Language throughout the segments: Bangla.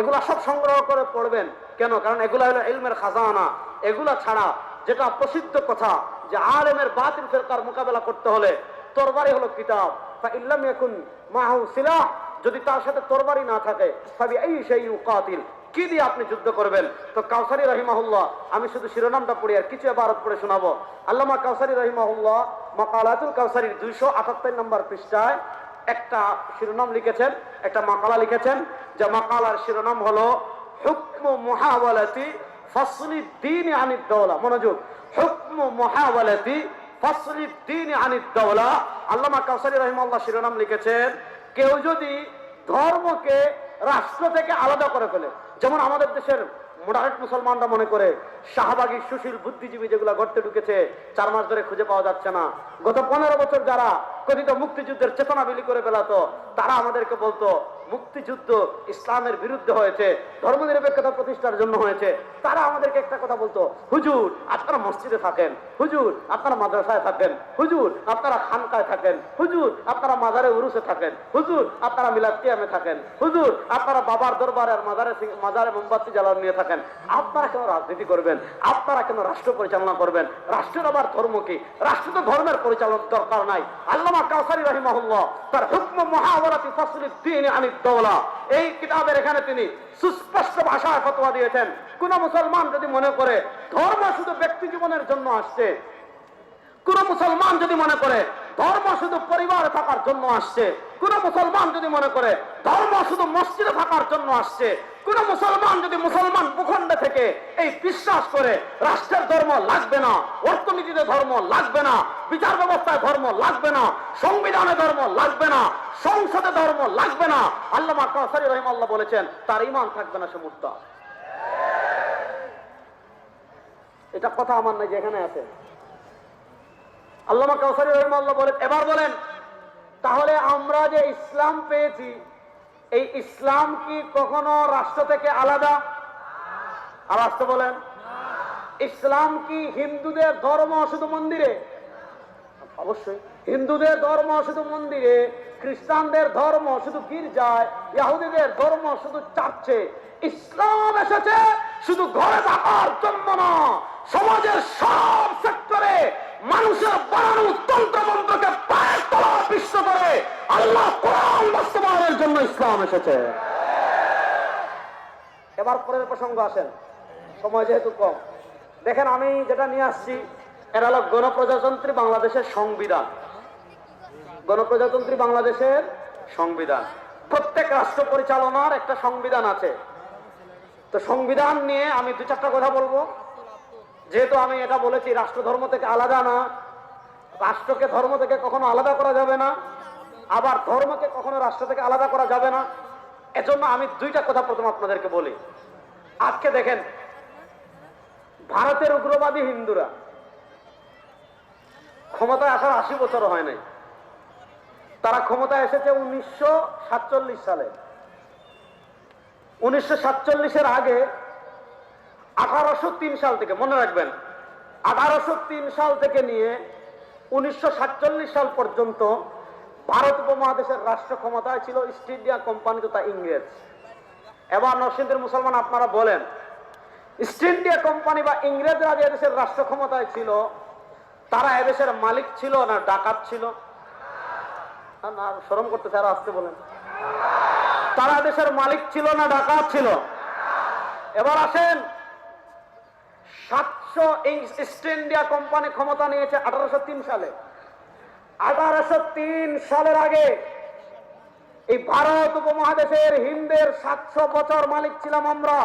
এগুলা সব সংগ্রহ করে পড়বেন। কেন? কারণ এগুলা হলো ইলমের খাজানা। এগুলা ছাড়া যেটা প্রসিদ্ধ কথা যে আলেমের বাতিল ফেরকার মোকাবেলা করতে হলে তরবারি হলো কিতাব। ইল্লাম ইয়াকুন মাহু যদি তার সাথে তরবারি না থাকে এই সেই কাতিল কি দিয়ে আপনি যুদ্ধ করবেন? তো কাউসারি রহিমাহুল্লাহ, আমি শুধু শিরোনামটা পড়ি আর কিছু এবারত পড়ে শোনাবো। আল্লামা কাউসারি রহিমাহুল্লাহ, মাকালাতুল কাউসারির দুইশো আটাত্তর নম্বর পৃষ্ঠায় একটা শিরোনাম লিখেছেন, একটা মাকালা লিখেছেন। যে মাকালার শিরোনাম হলো, হুকম মহাওয়ালাতি ফসলি দিন আনিদ দৌলা। মনোযোগ। হুকম মহাওয়ালাতি ফসলি দিন আনিদ দৌলা। আল্লামা কাউসারি রহিমাল্লাহ শিরোনাম লিখেছেন, কেউ যদি ধর্মকে রাষ্ট্র থেকে আলাদা করে ফেলে, যেমন আমাদের দেশের মোডারেট মুসলমানরা মনে করে শাহবাগী সুশীল বুদ্ধিজীবী যেগুলো গড়তে ঢুকেছে, চার মাস ধরে খুঁজে পাওয়া যাচ্ছে না। গত পনেরো বছর যারা কথিত মুক্তিযুদ্ধের চেতনা বিলি করে বেলাতো তারা আমাদেরকে বলতো মুক্তিযুদ্ধ ইসলামের বিরুদ্ধে হয়েছে, ধর্মনিরপেক্ষতা প্রতিষ্ঠার জন্য হয়েছে। তারা আমাদেরকে একটা কথা বলতো, হুজুর, আপনারা মসজিদে থাকেন, হুজুর, আপনারা মাদ্রাসায় থাকেন, হুজুর, আপনারা খানকায় থাকেন, হুজুর, আপনারা মাজারে উরুসে থাকেন, হুজুর, আপনারা মিলাদ কিয়ামে থাকেন, হুজুর, আপনারা বাবার দরবারে আর মাজারে মাজারে মোমবাতি জ্বালানো নিয়ে থাকেন। আপনারা কেন রাজনীতি করবেন? আপনারা কেন রাষ্ট্র পরিচালনা করবেন? রাষ্ট্রের আবার ধর্ম কি? রাষ্ট্র তো ধর্মের পরিচালন দরকার নাই। আল্লামা কাউসারি রহিমাহুল্লাহ তার হুকম মহাবরাতি দিন আনি দৌলা এই কিতাবের এখানে তিনি সুস্পষ্ট ভাষায় ফতোয়া দিয়েছেন। কোন মুসলমান যদি মনে করে ধর্ম শুধু ব্যক্তি জীবনের জন্য আসছে, কোন মুসলমান যদি মনে করে ধর্ম শুধু পরিবার থাকার জন্য আসছে কোন মুসলমান যদি মনে করে ধর্ম শুধু মসজিদে থাকার জন্য আসছে, কোন মুসলমান যদি মুসলমান ভূখণ্ডে থেকে এই বিশ্বাস করে রাষ্ট্রের ধর্ম লাগবে না, অর্থনীতিতে ধর্ম লাগবে না, বিচার ব্যবস্থায় ধর্ম লাগবে না, সংবিধানে ধর্ম লাগবে না, সংসদে ধর্ম লাগবে না, আল্লামা কাসারি রহিম আল্লাহ বলেছেন, তার ইমান থাকবে না সে মুর্তা এটা কথা আমার নাই যেখানে আছে। আল্লামা কাউসারি রহিমাল্লাহ বলেন, এবার বলেন তাহলে আমরা যে ইসলাম পেয়েছি, এই ইসলাম কি কখনো রাষ্ট্র থেকে আলাদা? আর রাষ্ট্র বলেন, ইসলাম কি হিন্দুদের ধর্ম শুধু মন্দিরে? অবশ্যই। হিন্দুদের ধর্ম শুধু মন্দিরে, খ্রিস্টানদের ধর্ম শুধু গির্জায় ইহুদিদের ধর্ম শুধু চার্চে। ইসলাম এসেছে শুধু ঘরে থাকার জন্য না, সমাজের সব সেক্টরে মানুষের বানানো তন্ত্রমন্ত্রকে বিশ্ব করে আল্লাহ কোরআন বাস্তবায়নের জন্য ইসলাম এসেছে। এবার পরের প্রসঙ্গ আসেন। সময় যেহেতু কম। দেখেন, আমি যেটা নিয়ে আসছি এটা হলো গণপ্রজাতন্ত্রী বাংলাদেশের সংবিধান। গণপ্রজাতন্ত্রী বাংলাদেশের সংবিধান। প্রত্যেক রাষ্ট্র পরিচালনার একটা সংবিধান আছে। তো সংবিধান নিয়ে আমি দু চারটা কথা বলব। যেহেতু আমি এটা বলেছি রাষ্ট্র ধর্ম থেকে আলাদা না, রাষ্ট্রকে ধর্ম থেকে কখনো আলাদা করা যাবে না, আবার ধর্মকে কখনো রাষ্ট্র থেকে আলাদা করা যাবে না। এজন্য আমি দুইটা কথা প্রথম আপনাদেরকে বলি। আজকে দেখেন, ভারতের উগ্রবাদী হিন্দুরা ক্ষমতায় আসার আশি বছর হয় নাই। তারা ক্ষমতায় এসেছে উনিশশো সাতচল্লিশ সালে। উনিশশো সাতচল্লিশের আগে আঠারোশো তিন সাল থেকে মনে রাখবেন আঠারোশো তিন সাল থেকে নিয়ে উনিশশো সাতচল্লিশ সাল পর্যন্ত ভারত উপমহাদেশের রাষ্ট্র ক্ষমতায় ছিল ইস্ট ইন্ডিয়া কোম্পানি তথা ইংরেজ। এবার নরসিংদীর মুসলমান আপনারা বলেন ইস্ট ইন্ডিয়া কোম্পানি বা ইংরেজরা যে দেশের রাষ্ট্র ক্ষমতায় ছিল তারা এদেশের মালিক ছিল না ডাকাত ছিল? না, শরম করতে তারা আসতে বলেন। তারা দেশের মালিক ছিল না ডাকাত ছিল? এবার আসেন সাতশো ইস্ট ইন্ডিয়া কোম্পানি ক্ষমতা নিয়েছে আঠারোশো তিন সালে। আঠারোশো তিন সালের আগে এই ভারত উপমহাদেশের হিন্দের সাতশো বছর মালিক ছিলাম আমরা।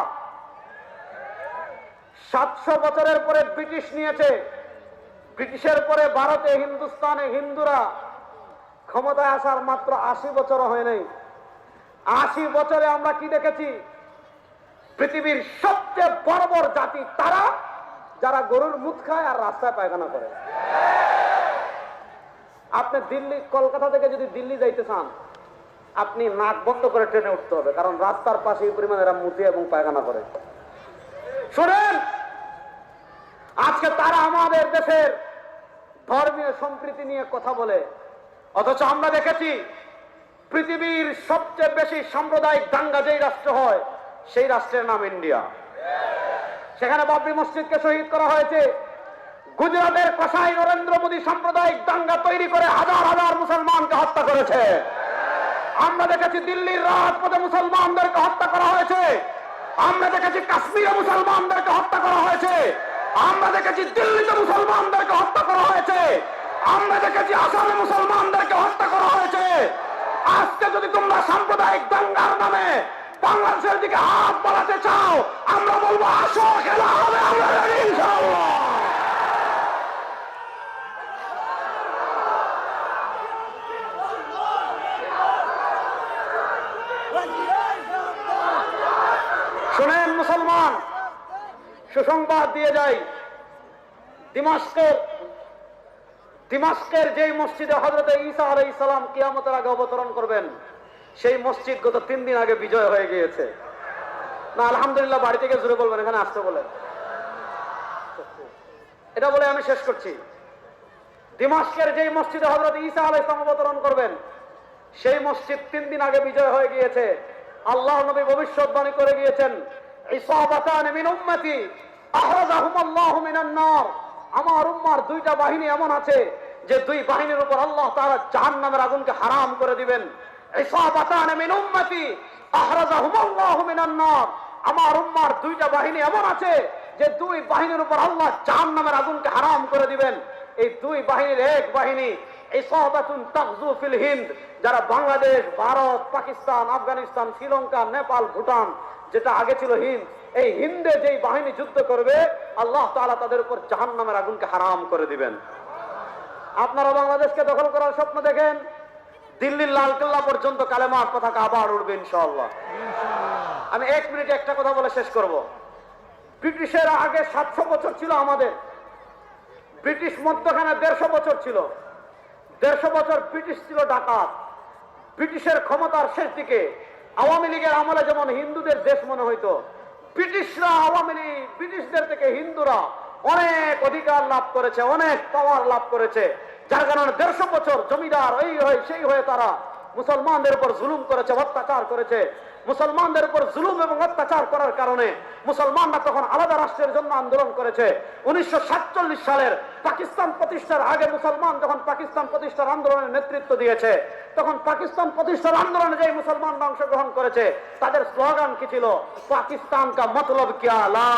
সাতশো বছরের পরে ব্রিটিশ নিয়েছে। ব্রিটিশের পরে ভারতে, হিন্দুস্তানে হিন্দুরা ক্ষমতায় আসার মাত্র আশি বছর হয় নাই। আশি বছরে আমরা কি দেখেছি? পৃথিবীর সবচেয়ে বড় বড় জাতি তারা, যারা গরুর মুখ খায় আর রাস্তায় পায়খানা করে। আপনি দিল্লি, কলকাতা থেকে যদি দিল্লি যাইতে চান, আপনি নাক বন্ধ করে ট্রেনে উঠতে হবে, কারণ রাস্তার পাশে এই পরিমাণে এরা মুতি এবং পায়খানা করে। শোনেন, আজকে তারা আমাদের দেশের ধর্মীয় সম্প্রীতি নিয়ে কথা বলে, অথচ আমরা দেখেছি, পৃথিবীর সবচেয়ে বেশি সাম্প্রদায়িক দাঙ্গা যেই রাষ্ট্র হয় সেই রাষ্ট্রের নাম ইন্ডিয়া। সেখানে বাবরি মসজিদকে শহীদ করা হয়েছে। গুজরাটের কসাই নরেন্দ্র মোদী সাম্প্রদায়িক দাঙ্গা তৈরি করে হাজার হাজার মুসলমানকে হত্যা করেছে। আমরা দেখেছি দিল্লির রাজপথে মুসলমানদেরকে হত্যা করা হয়েছে। আমরা দেখেছি কাশ্মীরে মুসলমানদেরকে হত্যা করা হয়েছে। আমরা দেখেছি দিল্লিতে মুসলমানদেরকে হত্যা করা হয়েছে। আমরা দেখেছি আসামে মুসলমানদেরকে হত্যা করা হয়েছে। আজকে যদি তোমরা সাম্প্রদায়িক দাঙ্গার নামে বাংলাদেশের দিকে হাত বাড়াতে চাও, আমরা বলব, আসো, খেলা হবে, আমরা শোনেন মুসলমান, সুসংবাদ দিয়ে যাই। দিমাস্কের দিমাস্কের যেই মসজিদে হজরতে ঈসা আলাই ইসলাম কিয়ামতের আগে অবতরণ করবেন সেই মসজিদ গত তিন দিন আগে বিজয় হয়ে গিয়েছে। না, আলহামদুলিল্লাহ, বাড়ি থেকে জুড়ে বলবেন, এখানে আসতে বলেন। এটা বলে আমি শেষ করছি। দিমাস্কের যেই মসজিদে হজরত ঈসা আলাই ইসলাম অবতরণ করবেন, সেই মসজিদ তিন দিন আগে বিজয় হয়ে গিয়েছে। আল্লাহ নবী ভবিষ্যৎবাণী করে গিয়েছেন আমার উম্মার দুইটা বাহিনী এমন আছে, যে দুই বাহিনীর উপর আল্লাহ তাআলা জাহান্নামের আগুনকে হারাম করে দিবেন। ইসাবাতান মিন উম্মতি আহরাজাহুম আল্লাহু মিনান নার। আমার উম্মার দুইটা বাহিনী এমন আছে যে দুই বাহিনীর উপর আল্লাহ জাহান্নামের আগুনকে হারাম করে দিবেন। এই দুই বাহিনীর এক বাহিনী ইসাবাতুন তাগজু ফিল হিন্দ, যারা বাংলাদেশ, ভারত, পাকিস্তান, আফগানিস্তান, শ্রীলঙ্কা, নেপাল, ভুটান, যেটা আগে ছিল হিন্দ। এই হিন্দে যেই বাহিনী যুদ্ধ করবে, আল্লাহ তাআলা তাদের উপর জাহান্নামের আগুনকে হারাম করে দিবেন। আপনারা বাংলাদেশকে দখল করার স্বপ্ন দেখেন? দিল্লির লালকেল্লা পর্যন্ত কালে কালেমার পতাকা আবার উঠবে ইনশাল্লাহ আমি এক মিনিটে একটা কথা বলে শেষ করব। ব্রিটিশের আগে সাতশো বছর ছিল আমাদের। ব্রিটিশ মধ্যখানে দেড়শো বছর ছিল। দেড়শো বছর ব্রিটিশ ছিল ডাকাত। ব্রিটিশের ক্ষমতার শেষ দিকে আওয়ামী লীগের আমলে যেমন হিন্দুদের দেশ মনে হইতো ব্রিটিশরা আওয়ামী লীগ ব্রিটিশদের থেকে হিন্দুরা অনেক অধিকার লাভ করেছে অনেক পাওয়ার লাভ করেছে। যার কারণে দেড়শো বছর জমিদার, এই হয়ে, সেই হয়ে তারা মুসলমানদের উপর জুলুম করেছে, অত্যাচার করেছে। মুসলমানদের উপর জুলুম এবং অত্যাচার করার কারণে মুসলমানরা তখন আলাদা রাষ্ট্রের জন্য আন্দোলন করেছে। উনিশশো সালের পাকিস্তান প্রতিষ্ঠার আগে মুসলমান যখন পাকিস্তান প্রতিষ্ঠার আন্দোলনের নেতৃত্ব দিয়েছে, তখন পাকিস্তান প্রতিষ্ঠার আন্দোলনে যে মুসলমানরা অংশগ্রহণ করেছে, তাদের স্লোগান কি ছিল? পাকিস্তান কা মতলব কিয়া লা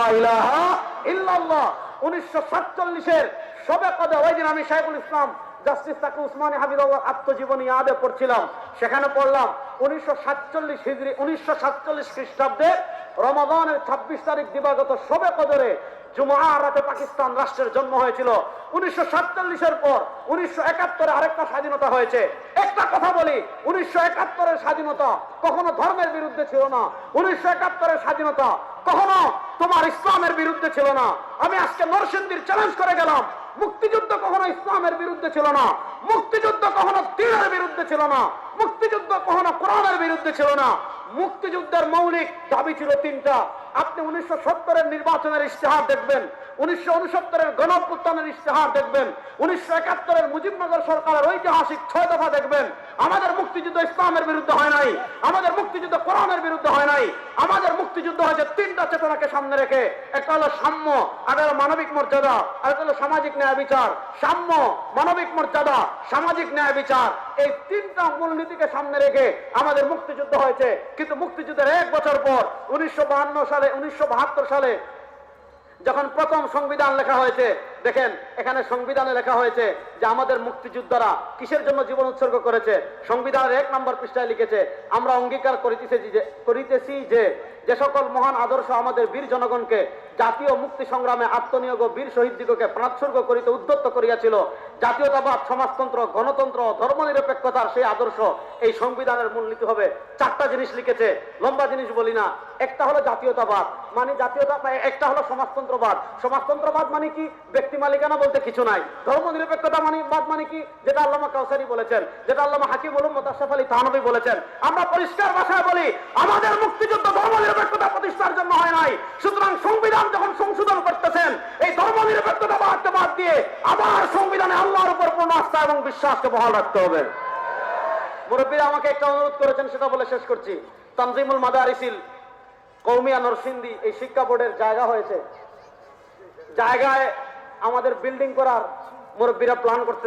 উনিশশো সাতচল্লিশের সবে কদে ওই দিন আমি শাইখুল ইসলাম জাস্টিস তাকে উসমানী হাবিবুল্লাহ আত্মজীবনী আদে পড়ছিলাম সেখানে পড়লাম উনিশশো সাতচল্লিশ হিজড়ি উনিশশো সাতচল্লিশ খ্রিস্টাব্দে রমাদানের ছাব্বিশ তারিখ দিবাগত সবে কদরে জুমার রাতে পাকিস্তান রাষ্ট্রের জন্ম হয়েছিল। উনিশশো সাতচল্লিশের পর উনিশশো একাত্তরে আরেকটা স্বাধীনতা হয়েছে। একটা কথা বলি, উনিশশো একাত্তরের স্বাধীনতা কখনো ধর্মের বিরুদ্ধে ছিল না। উনিশশো একাত্তরের স্বাধীনতা কখনো তোমার ইসলামের বিরুদ্ধে ছিল না। আমি আজকে নরসিংদীর চ্যালেঞ্জ করে গেলাম। মুক্তিযুদ্ধ কখনো ইসলামের বিরুদ্ধে ছিল না। মুক্তিযুদ্ধ কখনো দিনের বিরুদ্ধে ছিল না। মুক্তিযুদ্ধ কখনো কোরআনের বিরুদ্ধে ছিল না। মুক্তিযুদ্ধের মৌলিক দাবি ছিল তিনটা। আপনি উনিশশো সত্তরের নির্বাচনের ইশতেহার দেখবেন। উনিশশো ইশতেহার দেখবেন। উনিশশো একাত্তরের মুজিবনগর সরকারের ঐতিহাসিক ছয় দফা দেখবেন। আমাদের মুক্তিযুদ্ধ ইসলামের বিরুদ্ধে হয় নাই। আমাদের মুক্তিযুদ্ধ কোরআনের বিরুদ্ধে হয় নাই। আমাদের মুক্তিযুদ্ধ হয়েছে তিনটা চেতনাকে সামনে রেখে। একটা হলো সাম্য হলো মানবিক মর্যাদা হলো সামাজিক ন্যায় বিচার। সাম্য, মানবিক মর্যাদা, সামাজিক ন্যায় বিচার, এই তিনটা মূলনীতিকে সামনে রেখে আমাদের মুক্তিযুদ্ধ হয়েছে। কিন্তু মুক্তিযুদ্ধের এক বছর পর, উনিশশো সালে, উনিশশো বাহাত্তর সালে যখন প্রথম সংবিধান লেখা হয়েছে দেখেন, এখানে সংবিধানে লেখা হয়েছে যে আমাদের মুক্তিযোদ্ধারা কিসের জন্য জীবন উৎসর্গ করেছে? সংবিধানের এক নম্বর পৃষ্ঠায় লিখেছে, আমরা অঙ্গীকার করিতেছি যে করিতেছি যে যে সকল মহান আদর্শ আমাদের বীর জনগণকে জাতীয় মুক্তি সংগ্রামে আত্মনিয়োগ ও বীর শহীদদিগকে প্রাণোৎসর্গ করিতে উদ্যত্ত করিয়াছিল। জাতীয়তাবাদ, সমাজতন্ত্র, গণতন্ত্র, ধর্মনিরপেক্ষতার সেই আদর্শ এই সংবিধানের মূলনীতি হবে। চারটা জিনিস লিখেছে, লম্বা জিনিস বলি না। একটা হলো জাতীয়তাবাদ মানে জাতীয়তা, একটা হলো সমাজতন্ত্রবাদ। সমাজতন্ত্রবাদ মানে কি? ব্যক্তি মালিকানা বলতে কিছু নাই। ধর্ম নিরপেক্ষতা মানে বাদ মানে কি? যেটা আল্লামা কাউসারি বলেছেন, যেটা আল্লামা হাকিম উলুম মোতাশাফ আলী থানবী বলেছেন। আমরা পরিষ্কার ভাষায় বলি, আমাদের মুক্তিযুদ্ধ ধর্ম নিরপেক্ষতা প্রতিষ্ঠার জন্য হয় নাই। সুতরাং সংবিধান যখন সংশোধন করতেছেন, এই ধর্ম নিরপেক্ষতা বাদ বাদ দিয়ে আবার সংবিধানে আল্লাহর উপর পূর্ণ আস্থা এবং বিশ্বাসকে বহাল রাখতে হবে। মুরব্বীরা আমাকে একটা অনুরোধ করেছেন, সেটা বলে শেষ করছি। তানজিমুল মাদারিসিল কৌমিয়া নরসিংদী, এই শিক্ষা বোর্ডের জায়গা হয়েছে। জায়গায় আমাদের বিল্ডিং করার মুরব্বীরা প্ল্যান করতে